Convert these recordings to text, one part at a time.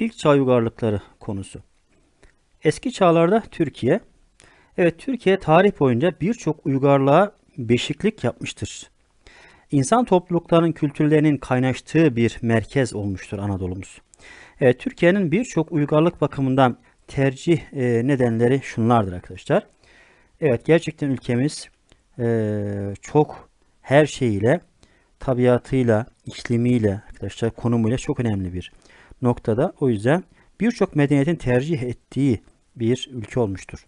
İlk çağ uygarlıkları konusu. Eski çağlarda Türkiye, evet Türkiye tarih boyunca birçok uygarlığa beşiklik yapmıştır. İnsan topluluklarının kültürlerinin kaynaştığı bir merkez olmuştur Anadolu'muz. Evet, Türkiye'nin birçok uygarlık bakımından tercih e, nedenleri şunlardır arkadaşlar. Evet, gerçekten ülkemiz e, çok her şeyiyle, tabiatıyla, iklimiyle, arkadaşlar konumuyla çok önemli bir noktada. O yüzden birçok medeniyetin tercih ettiği bir ülke olmuştur.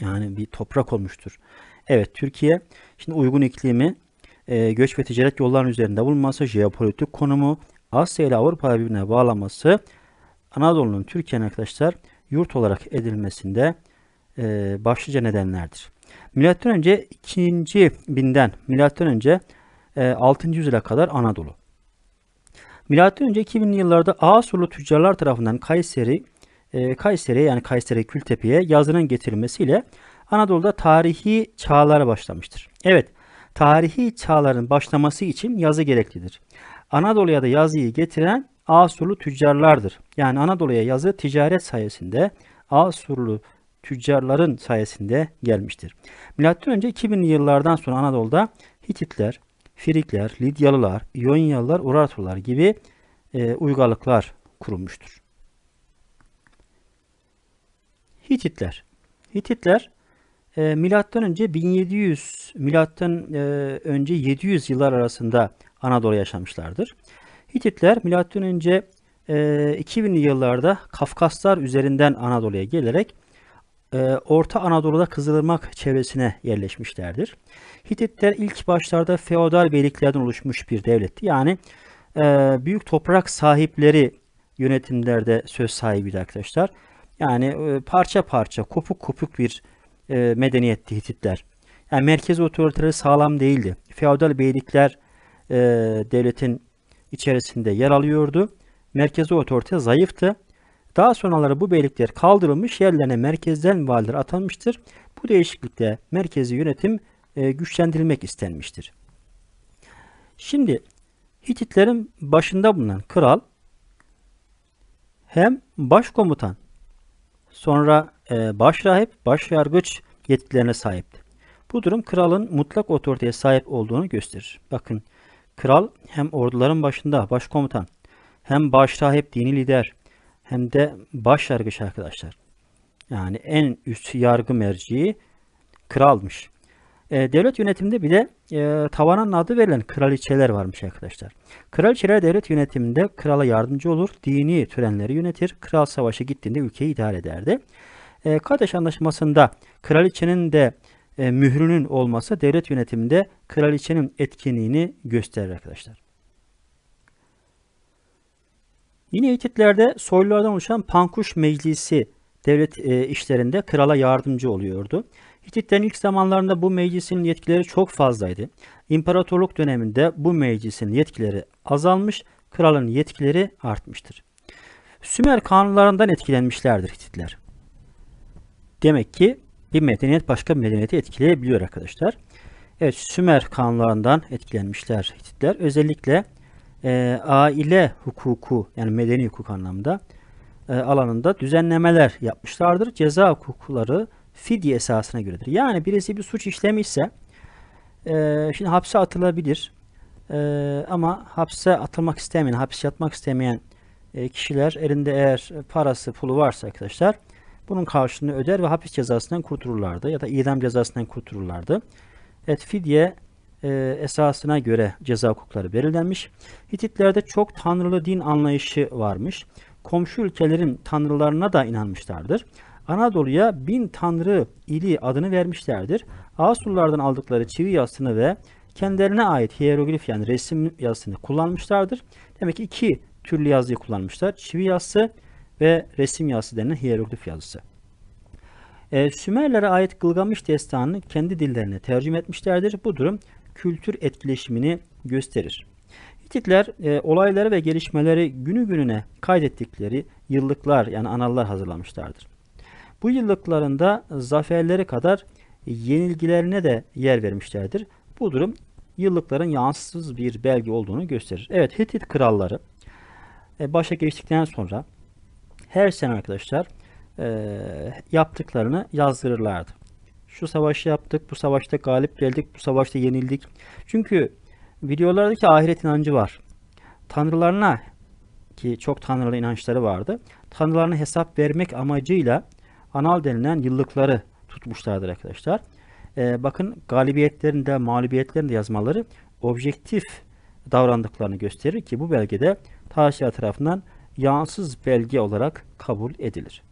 Yani bir toprak olmuştur. Evet Türkiye şimdi uygun iklimi, e, göç ve ticaret yollarının üzerinde bulunması, jeopolitik konumu, Asya ile Avrupa birbirine bağlaması Anadolu'nun Türkiye'nin arkadaşlar yurt olarak edilmesinde e, başlıca nedenlerdir. Milattan önce 2. binden milattan önce e, 6. yüzyıla kadar Anadolu. Milattan önce 2000'li yıllarda Asurlu tüccarlar tarafından Kayseri e, Kayseri'ye yani Kayseri Kültepe'ye yazının getirilmesiyle Anadolu'da tarihi çağlar başlamıştır. Evet, tarihi çağların başlaması için yazı gereklidir. Anadolu'ya da yazıyı getiren Asurlu tüccarlardır. Yani Anadolu'ya yazı ticaret sayesinde Asurlu tüccarların sayesinde gelmiştir. Milattan önce 2000'li yıllardan sonra Anadolu'da Hititler, Frikler, Lidyalılar, İyonyalılar, Urartular gibi e, uygarlıklar kurulmuştur. Hititler. Hititler e, milattan önce 1700 milattan e, önce 700 yıllar arasında Anadolu yaşamışlardır. Hititler milattan önce e, 2000'li yıllarda Kafkaslar üzerinden Anadolu'ya gelerek Orta Anadolu'da Kızılırmak çevresine yerleşmişlerdir. Hititler ilk başlarda feodal beyliklerden oluşmuş bir devletti. Yani e, büyük toprak sahipleri yönetimlerde söz sahibiydi arkadaşlar. Yani e, parça parça, kopuk kopuk bir e, medeniyetti Hititler. Yani merkez otoriteleri sağlam değildi. Feodal beylikler e, devletin içerisinde yer alıyordu. Merkezi otorite zayıftı. Daha sonraları bu beylikler kaldırılmış, yerlerine merkezden valiler atanmıştır. Bu değişiklikte merkezi yönetim e, güçlendirilmek istenmiştir. Şimdi Hititlerin başında bulunan kral hem başkomutan sonra e, başrahip, başyargıç yetkilerine sahipti. Bu durum kralın mutlak otoriteye sahip olduğunu gösterir. Bakın kral hem orduların başında başkomutan hem başrahip dini lider hem de başyargıç arkadaşlar. Yani en üst yargı merciği kralmış. E, devlet yönetiminde bir de e, tavanın adı verilen kraliçeler varmış arkadaşlar. Kraliçeler devlet yönetiminde krala yardımcı olur, dini törenleri yönetir, kral savaşa gittiğinde ülkeyi idare ederdi. E, Kadeş Anlaşması'nda kraliçenin de e, mührünün olması devlet yönetiminde kraliçenin etkinliğini gösterir arkadaşlar. Yine Hititlerde soylulardan oluşan Pankuş Meclisi devlet e, işlerinde krala yardımcı oluyordu. Hititlerin ilk zamanlarında bu meclisin yetkileri çok fazlaydı. İmparatorluk döneminde bu meclisin yetkileri azalmış, kralın yetkileri artmıştır. Sümer kanunlarından etkilenmişlerdir Hititler. Demek ki bir medeniyet başka bir medeniyeti etkileyebiliyor arkadaşlar. Evet Sümer kanunlarından etkilenmişler Hititler. Özellikle e, aile hukuku yani medeni hukuk anlamda e, alanında düzenlemeler yapmışlardır. Ceza hukukları fidye esasına göredir. Yani birisi bir suç işlemişse e, şimdi hapse atılabilir. E, ama hapse atılmak istemeyen, hapis yatmak istemeyen e, kişiler elinde eğer parası, pulu varsa arkadaşlar bunun karşılığını öder ve hapis cezasından kurtulurlardı ya da idam cezasından kurtulurlardı. Evet fidye e, esasına göre ceza hukukları belirlenmiş. Hititlerde çok tanrılı din anlayışı varmış. Komşu ülkelerin tanrılarına da inanmışlardır. Anadolu'ya bin tanrı ili adını vermişlerdir. Asurlardan aldıkları çivi yazısını ve kendilerine ait hieroglif yani resim yazısını kullanmışlardır. Demek ki iki türlü yazıyı kullanmışlar. Çivi yazısı ve resim yazısı denilen hieroglif yazısı. E, Sümerlere ait Gılgamış destanını kendi dillerine tercüme etmişlerdir. Bu durum kültür etkileşimini gösterir. Hititler e, olayları ve gelişmeleri günü gününe kaydettikleri yıllıklar yani anallar hazırlamışlardır. Bu yıllıklarında zaferleri kadar yenilgilerine de yer vermişlerdir. Bu durum yıllıkların yansız bir belge olduğunu gösterir. Evet Hitit kralları e, başa geçtikten sonra her sene arkadaşlar eee, yaptıklarını yazdırırlardı. Şu savaşı yaptık, bu savaşta galip geldik, bu savaşta yenildik. Çünkü videolardaki ahiret inancı var. Tanrılarına ki çok tanrılı inançları vardı. Tanrılarına hesap vermek amacıyla anal denilen yıllıkları tutmuşlardır arkadaşlar. Ee, bakın galibiyetlerin de mağlubiyetlerin de yazmaları objektif davrandıklarını gösterir ki bu belgede Taşra tarafından yansız belge olarak kabul edilir.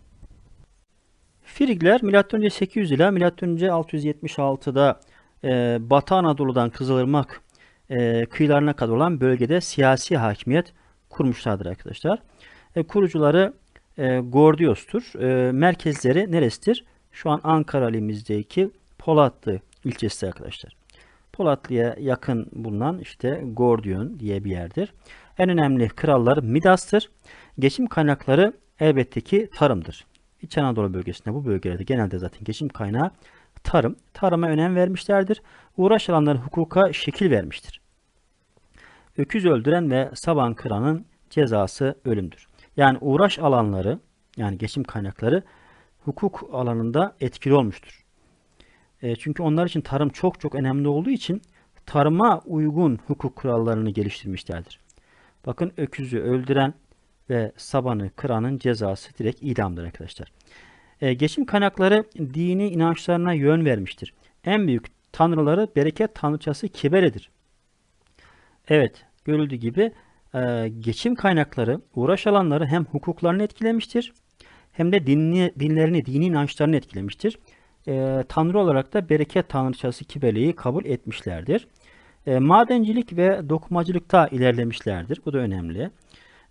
Frigler M.Ö. 800 ile M.Ö. 676'da e, Batı Anadolu'dan Kızılırmak e, kıyılarına kadar olan bölgede siyasi hakimiyet kurmuşlardır arkadaşlar. E, kurucuları e, Gordios'tur. E, merkezleri neresidir? Şu an Ankara ilimizdeki Polatlı ilçesi arkadaşlar. Polatlı'ya yakın bulunan işte Gordiyon diye bir yerdir. En önemli kralları Midas'tır. Geçim kaynakları elbette ki tarımdır. İç Anadolu bölgesinde bu bölgelerde genelde zaten geçim kaynağı tarım. Tarıma önem vermişlerdir. Uğraş alanları hukuka şekil vermiştir. Öküz öldüren ve saban kıranın cezası ölümdür. Yani uğraş alanları yani geçim kaynakları hukuk alanında etkili olmuştur. E, çünkü onlar için tarım çok çok önemli olduğu için tarıma uygun hukuk kurallarını geliştirmişlerdir. Bakın öküzü öldüren ve sabanı kıranın cezası direkt idamdır arkadaşlar. E, geçim kaynakları dini inançlarına yön vermiştir. En büyük tanrıları bereket tanrıçası Kibere'dir. Evet, görüldüğü gibi e, geçim kaynakları, uğraş alanları hem hukuklarını etkilemiştir hem de dinli, dinlerini, dini inançlarını etkilemiştir. E, tanrı olarak da bereket tanrıçası Kibele'yi kabul etmişlerdir. E, madencilik ve dokumacılıkta ilerlemişlerdir. Bu da önemli.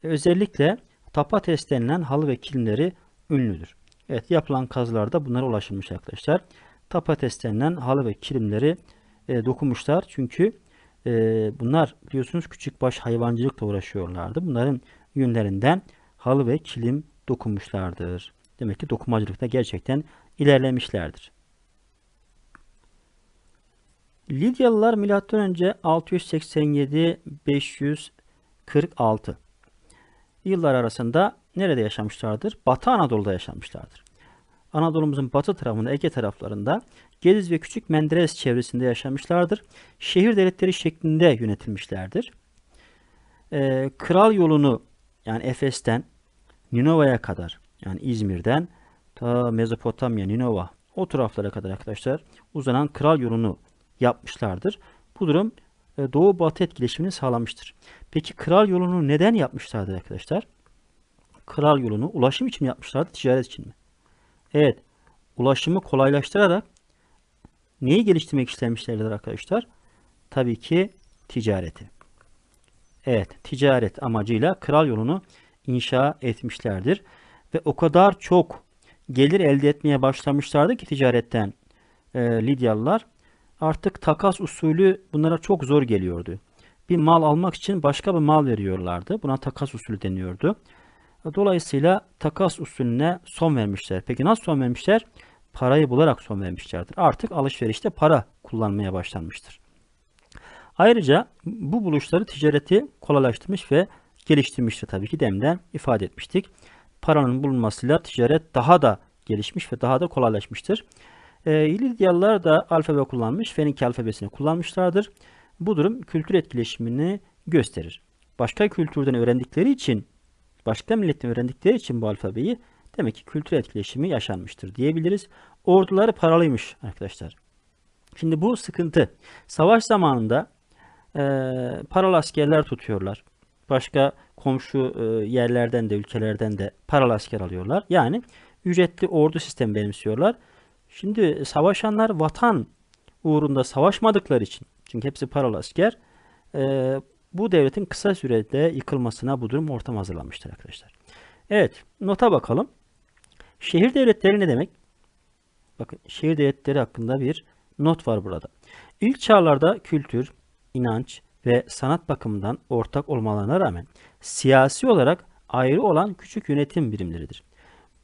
Özellikle tapates denilen halı ve kilimleri ünlüdür. Evet yapılan kazılarda bunlara ulaşılmış arkadaşlar. Tapates denilen halı ve kilimleri e, dokunmuşlar. Çünkü e, bunlar biliyorsunuz küçük baş hayvancılıkla uğraşıyorlardı. Bunların yünlerinden halı ve kilim dokunmuşlardır. Demek ki dokumacılıkta gerçekten ilerlemişlerdir. Lidyalılar M.Ö. 687-546 yıllar arasında nerede yaşamışlardır? Batı Anadolu'da yaşamışlardır. Anadolu'muzun batı tarafında Ege taraflarında Gediz ve Küçük Menderes çevresinde yaşamışlardır. Şehir devletleri şeklinde yönetilmişlerdir. Ee, kral yolunu yani Efes'ten Ninova'ya kadar yani İzmir'den ta Mezopotamya, Ninova o taraflara kadar arkadaşlar uzanan kral yolunu yapmışlardır. Bu durum doğu batı etkileşimini sağlamıştır. Peki kral yolunu neden yapmışlardır arkadaşlar? Kral yolunu ulaşım için mi yapmışlardı, ticaret için mi? Evet, ulaşımı kolaylaştırarak neyi geliştirmek istemişlerdir arkadaşlar? Tabii ki ticareti. Evet, ticaret amacıyla kral yolunu inşa etmişlerdir. Ve o kadar çok gelir elde etmeye başlamışlardı ki ticaretten e, Lidyalılar artık takas usulü bunlara çok zor geliyordu. Bir mal almak için başka bir mal veriyorlardı. Buna takas usulü deniyordu. Dolayısıyla takas usulüne son vermişler. Peki nasıl son vermişler? Parayı bularak son vermişlerdir. Artık alışverişte para kullanmaya başlanmıştır. Ayrıca bu buluşları ticareti kolaylaştırmış ve geliştirmiştir tabii ki demden ifade etmiştik. Paranın bulunmasıyla ticaret daha da gelişmiş ve daha da kolaylaşmıştır. E, Lidyalılar da alfabe kullanmış, Fenike alfabesini kullanmışlardır. Bu durum kültür etkileşimini gösterir. Başka kültürden öğrendikleri için, başka milletten öğrendikleri için bu alfabeyi demek ki kültür etkileşimi yaşanmıştır diyebiliriz. Orduları paralıymış arkadaşlar. Şimdi bu sıkıntı. Savaş zamanında e, paralı askerler tutuyorlar. Başka komşu e, yerlerden de ülkelerden de paralı asker alıyorlar. Yani ücretli ordu sistemi benimsiyorlar. Şimdi savaşanlar vatan uğrunda savaşmadıkları için çünkü hepsi paralı asker e, bu devletin kısa sürede yıkılmasına bu durum ortam hazırlamıştır arkadaşlar. Evet nota bakalım. Şehir devletleri ne demek? Bakın şehir devletleri hakkında bir not var burada. İlk çağlarda kültür, inanç ve sanat bakımından ortak olmalarına rağmen siyasi olarak ayrı olan küçük yönetim birimleridir.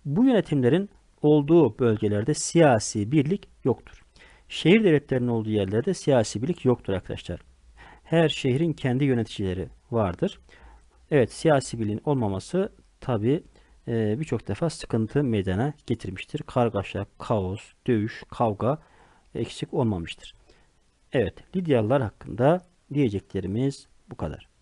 Bu yönetimlerin olduğu bölgelerde siyasi birlik yoktur. Şehir devletlerinin olduğu yerlerde siyasi birlik yoktur arkadaşlar. Her şehrin kendi yöneticileri vardır. Evet siyasi birliğin olmaması tabi e, birçok defa sıkıntı meydana getirmiştir. Kargaşa, kaos, dövüş, kavga eksik olmamıştır. Evet, Lidyalılar hakkında diyeceklerimiz bu kadar.